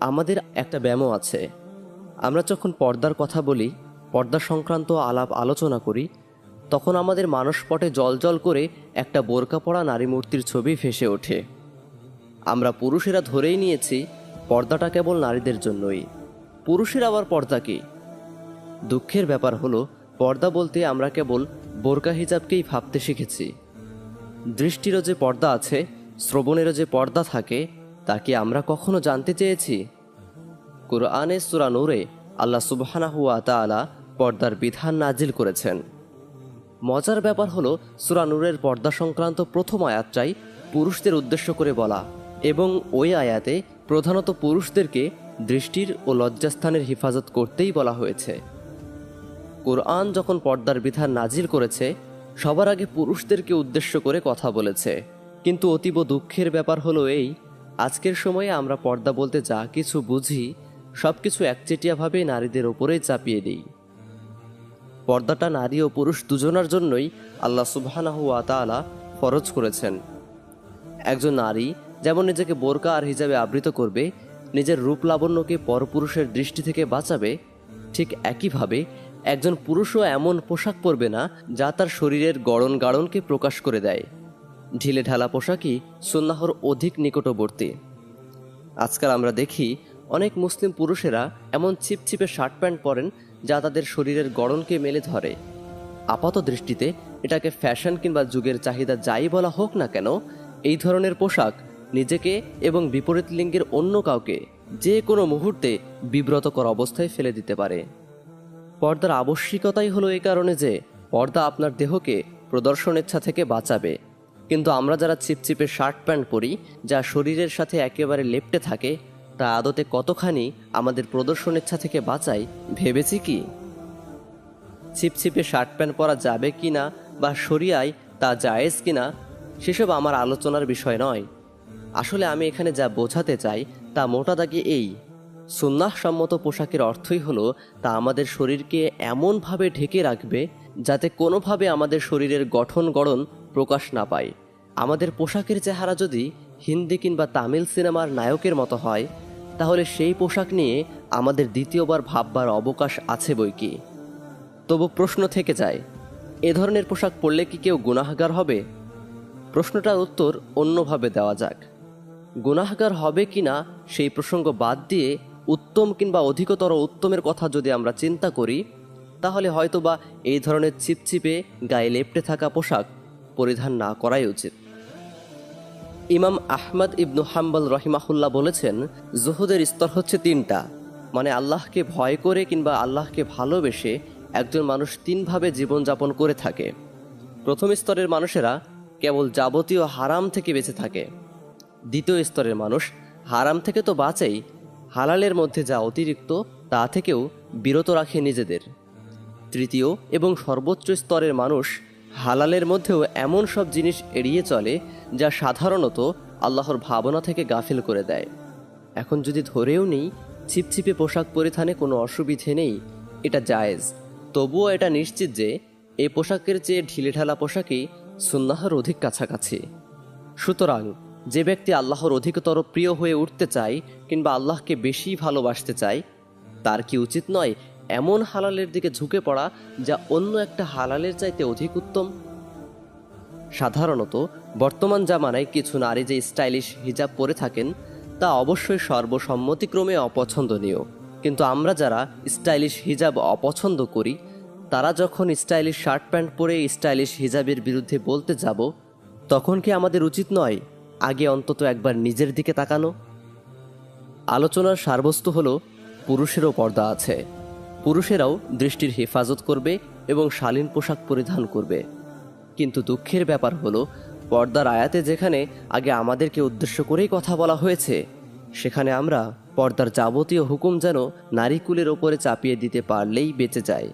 আমাদের একটা ব্যায়ামও আছে। আমরা যখন পর্দার কথা বলি, পর্দা সংক্রান্ত আলাপ আলোচনা করি, তখন আমাদের মানসপটে জল করে একটা বোরকা পড়া নারী মূর্তির ছবি ভেসে ওঠে। আমরা পুরুষেরা ধরেই নিয়েছি, পর্দাটা কেবল নারীদের জন্যই। পুরুষের আবার পর্দা কি? দুঃখের ব্যাপার হলো, পর্দা বলতে আমরা কেবল বোরকা হিজাবকেই ভাবতে শিখেছি। দৃষ্টিরও যে পর্দা আছে, শ্রবণেরও যে পর্দা থাকে তা কি আমরা কখনো জানতে চেয়েছি? কোরআনে সুরা নূরে আল্লাহ সুবহানাহুয়া তাআলা পর্দার বিধান নাজিল করেছেন। মজার ব্যাপার হলো, সুরা নূরের পর্দা সংক্রান্ত প্রথম আয়াতটাই পুরুষদের উদ্দেশ্য করে বলা এবং ওই আয়াতে প্রধানত পুরুষদেরকে দৃষ্টির ও লজ্জাস্থানের হেফাজত করতেই বলা হয়েছে। কোরআন যখন পর্দার বিধান নাজিল করেছে, সবার আগে পুরুষদেরকে উদ্দেশ্য করে কথা বলেছে। কিন্তু অতীব দুঃখের ব্যাপার হলো এই আজকের সময়ে আমরা পর্দা বলতে যা কিছু বুঝি সব কিছু একচেটিয়াভাবে নারীদের ওপরেই চাপিয়ে দিই। পর্দাটা নারী ও পুরুষ দুজনার জন্যই আল্লাহ সুবহানাহু তাআলা ফরজ করেছেন। একজন নারী যেমন নিজেকে বোরকা আর হিজাবে আবৃত করবে, নিজের রূপ লাবণ্যকে পরপুরুষের দৃষ্টি থেকে বাঁচাবে, ঠিক একইভাবে একজন পুরুষও এমন পোশাক পরবে না যা তার শরীরের গড়ন গাড়নকে প্রকাশ করে দেয়। ঢিলে ঢালা পোশাকই সুন্নাহর অধিক নিকটবর্তী। আজকাল আমরা দেখি অনেক মুসলিম পুরুষেরা এমন ছিপছিপে শার্ট প্যান্ট পরেন যা তাদের শরীরের গড়নকে মেলে ধরে। আপাত দৃষ্টিতে এটাকে ফ্যাশন কিংবা যুগের চাহিদা যাই বলা হোক না কেন, এই ধরনের পোশাক নিজেকে এবং বিপরীত লিঙ্গের অন্য কাউকে যে কোনো মুহূর্তে বিব্রতকর অবস্থায় ফেলে দিতে পারে। পর্দার আবশ্যিকতাই হলো এই কারণে যে পর্দা আপনার দেহকে প্রদর্শনেচ্ছা থেকে বাঁচাবে। কিন্তু আমরা যারা চিপচিপে শার্ট প্যান্ট পরি, যা শরীরের সাথে একেবারে লেপ্টে থাকে, তা আদতে কতখানি আমাদের প্রদর্শন ইচ্ছা থেকে বাঁচায়, ভেবেছি কি? ছিপছিপে শার্ট প্যান্ট পরা যাবে কি না বা সরিয়ায় তা জায়েজ কি না সেসব আমার আলোচনার বিষয় নয়। আসলে আমি এখানে যা বোঝাতে চাই, তা মোটা দাগে এই। সুন্নাহ সম্মত পোশাকের অর্থই হলো, তা আমাদের শরীরকে এমনভাবে ঢেকে রাখবে, যাতে কোনোভাবে আমাদের শরীরের গঠন গড়ন প্রকাশ না পায়। আমাদের পোশাকের চেহারা যদি হিন্দি কিংবা তামিল সিনেমার নায়কের মতো হয়, তাহলে সেই পোশাক নিয়ে আমাদের দ্বিতীয়বার ভাববার অবকাশ আছে বই কি? তবু প্রশ্ন থেকে যায়, এ ধরনের পোশাক পরলে কি কেউ গুনাহগার হবে? প্রশ্নটার উত্তর অন্যভাবে দেওয়া যাক। গুনাহগার হবে কি না সেই প্রসঙ্গ বাদ দিয়ে উত্তম কিংবা অধিকতর উত্তমের কথা যদি আমরা চিন্তা করি, তাহলে হয়তোবা এই ধরনের ছিপছিপে গায়ে লেপটে থাকা পোশাক পরিধান না করাই উচিত। ইমাম আহমদ ইবনু হাম্বল রহিমাহুল্লাহ বলেছেন, জুহুদের স্তর হচ্ছে তিনটা। মানে আল্লাহকে ভয় করে কিংবা আল্লাহকে ভালোবেসে একজন মানুষ তিনভাবে জীবনযাপন করে থাকে। প্রথম স্তরের মানুষেরা কেবল যাবতীয় হারাম থেকে বেঁচে থাকে। দ্বিতীয় স্তরের মানুষ হারাম থেকে তো বাঁচেই, হালালের মধ্যে যা অতিরিক্ত তা থেকেও বিরত রাখে নিজেদের। তৃতীয় এবং সর্বোচ্চ স্তরের মানুষ হালালের মধ্যেও এমন সব জিনিস এড়িয়ে চলে যা সাধারণত আল্লাহর ভাবনা থেকে গাফিল করে দেয়। এখন যদি ধরেও নেই, ছিপছিপে পোশাক পরিধানে কোনো অসুবিধে নেই, এটা জায়েজ। তবুও এটা নিশ্চিত যে এই পোশাকের চেয়ে ঢিলেঢালা পোশাকই সুন্নাহর অধিক কাছাকাছি। সুতরাং যে ব্যক্তি আল্লাহর অধিকতর প্রিয় হয়ে উঠতে চায় কিংবা আল্লাহকে বেশি ভালোবাসতে চায়, তার কি উচিত নয় এমন হালালের দিকে ঝুঁকে পড়া যা অন্য একটা হালালের চাইতে অধিক উত্তম। সাধারণত, বর্তমান জামানায় কিছু নারী যে স্টাইলিশ হিজাব পরে থাকেন, তা অবশ্যই সর্বসম্মতিক্রমে অপছন্দনীয়। কিন্তু আমরা যারা স্টাইলিশ হিজাব অপছন্দ করি, তারা যখন স্টাইলিশ শার্ট প্যান্ট পরে স্টাইলিশ হিজাবের বিরুদ্ধে বলতে যাব, তখন কি আমাদের উচিত নয় আগে অন্তত একবার নিজের দিকে তাকানো? আলোচনার সারবস্তু হলো, পুরুষেরও পর্দা আছে। পুরুষেরাও দৃষ্টির হেফাজত করবে এবং শালীন পোশাক পরিধান করবে। কিন্তু দুঃখের ব্যাপার হলো, পর্দার আয়াতে যেখানে আগে আমাদেরকে উদ্দেশ্য করেই কথা বলা হয়েছে, সেখানে আমরা পর্দার যাবতীয় হুকুম যেন নারীকুলের ওপরে চাপিয়ে দিতে পারলেই বেঁচে যায়।